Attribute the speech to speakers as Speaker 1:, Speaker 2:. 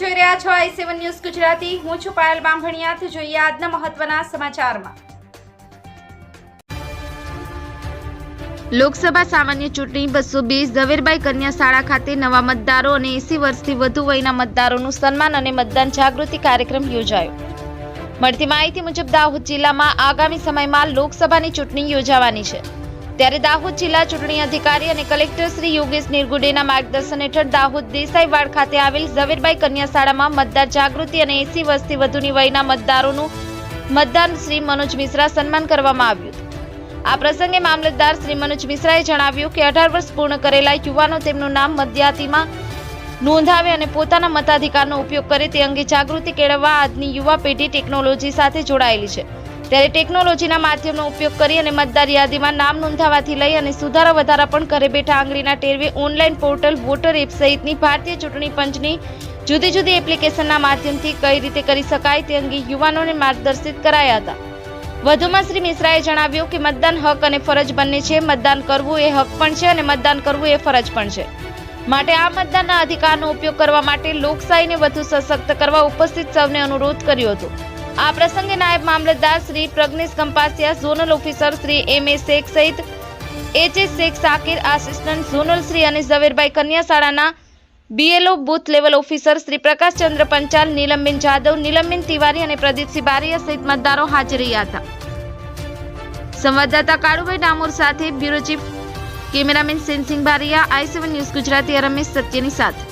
Speaker 1: રહ્યા છો આઈ seven news Gujarati. હું છું પાયલ બામભણિયાથી. જોઈએ આજના મહત્વના સમાચારમાં.
Speaker 2: લોકસભા સામાન્ય ચૂંટણી બસો બીસ ઝવેરબાઈ કન્યા શાળા ખાતે નવા મતદારો અને એસી વર્ષથી વધુ વયના મતદારોનું સન્માન અને મતદાન જાગૃતિ કાર્યક્રમ યોજાયો. મળતી માહિતી મુજબ દાહોદ જિલ્લામાં આગામી સમયમાં લોકસભાની ચૂંટણી યોજાવાની છે. ત્યારે દાહોદ જિલ્લા ચૂંટણી અધિકારી અને કલેક્ટર શ્રી યોગેશ નિર્ગુડેના માર્ગદર્શન હેઠળ દાહોદ દેસાઈવાડ ખાતે આવેલ ઝવેરબાઈ કન્યા શાળામાં મતદાર જાગૃતિ અને એસી વર્ષથી વધુની વયના મતદારોનું મતદાન શ્રી મનોજ મિશ્રા સન્માન કરવામાં આવ્યું આ પ્રસંગે મામલતદાર શ્રી મનોજ મિશ્રાએ જણાવ્યું કે અઢાર વર્ષ પૂર્ણ કરેલા યુવાનો તેમનું નામ મતયાતીમાં નોંધાવે અને પોતાના મતાધિકારનો ઉપયોગ કરે તે અંગે જાગૃતિ કેળવવા આજની યુવા પેઢી ટેકનોલોજી સાથે જોડાયેલી છે. ત્યારે ટેકનોલોજીના માધ્યમનો ઉપયોગ કરી અને મતદાર યાદીમાં નામ નોંધાવાથી લઈ અને સુધારા વધારા પણ ઘરે બેઠા આંગળીના ટેરવે ઓનલાઈન પોર્ટલ વોટર એપ સહિતની ભારતીય ચૂંટણી પંચની જુદી જુદી એપ્લિકેશનના માધ્યમથી કઈ રીતે કરી શકાય તે અંગે યુવાનોને માર્ગદર્શિત કરાયા હતા. વધુમાં શ્રી મિશ્રાએ જણાવ્યું કે મતદાન હક અને ફરજ બંને છે. મતદાન કરવું એ હક પણ છે અને મતદાન કરવું એ ફરજ પણ છે. માટે આ મતદાનના અધિકારનો ઉપયોગ કરવા માટે લોકશાહીને વધુ સશક્ત કરવા ઉપસ્થિત સૌને અનુરોધ કર્યો હતો. આ પ્રસંગે નાયબ મામલતદાર Shri Pragnesh Kampasiya, zonal officer Shri M A Shaikh સહિત H S Shaikh Sakir, assistant zonal Shri અને ઝવેરભાઈ કન્યા શાળાના BLO booth level officer Shri Prakashchandra Panchal, Neelamben Jadav, Neelamben Tiwari અને પ્રદીપસિંહ બારીયા સહિત મતદારો હાજર રહ્યા હતા. સંવાદદાતા કાળુભાઈ ડામોર સાથે bureau chief cameraman Sensinh Bariya, I seven news Gujarati Ramesh સત્યની સાથે.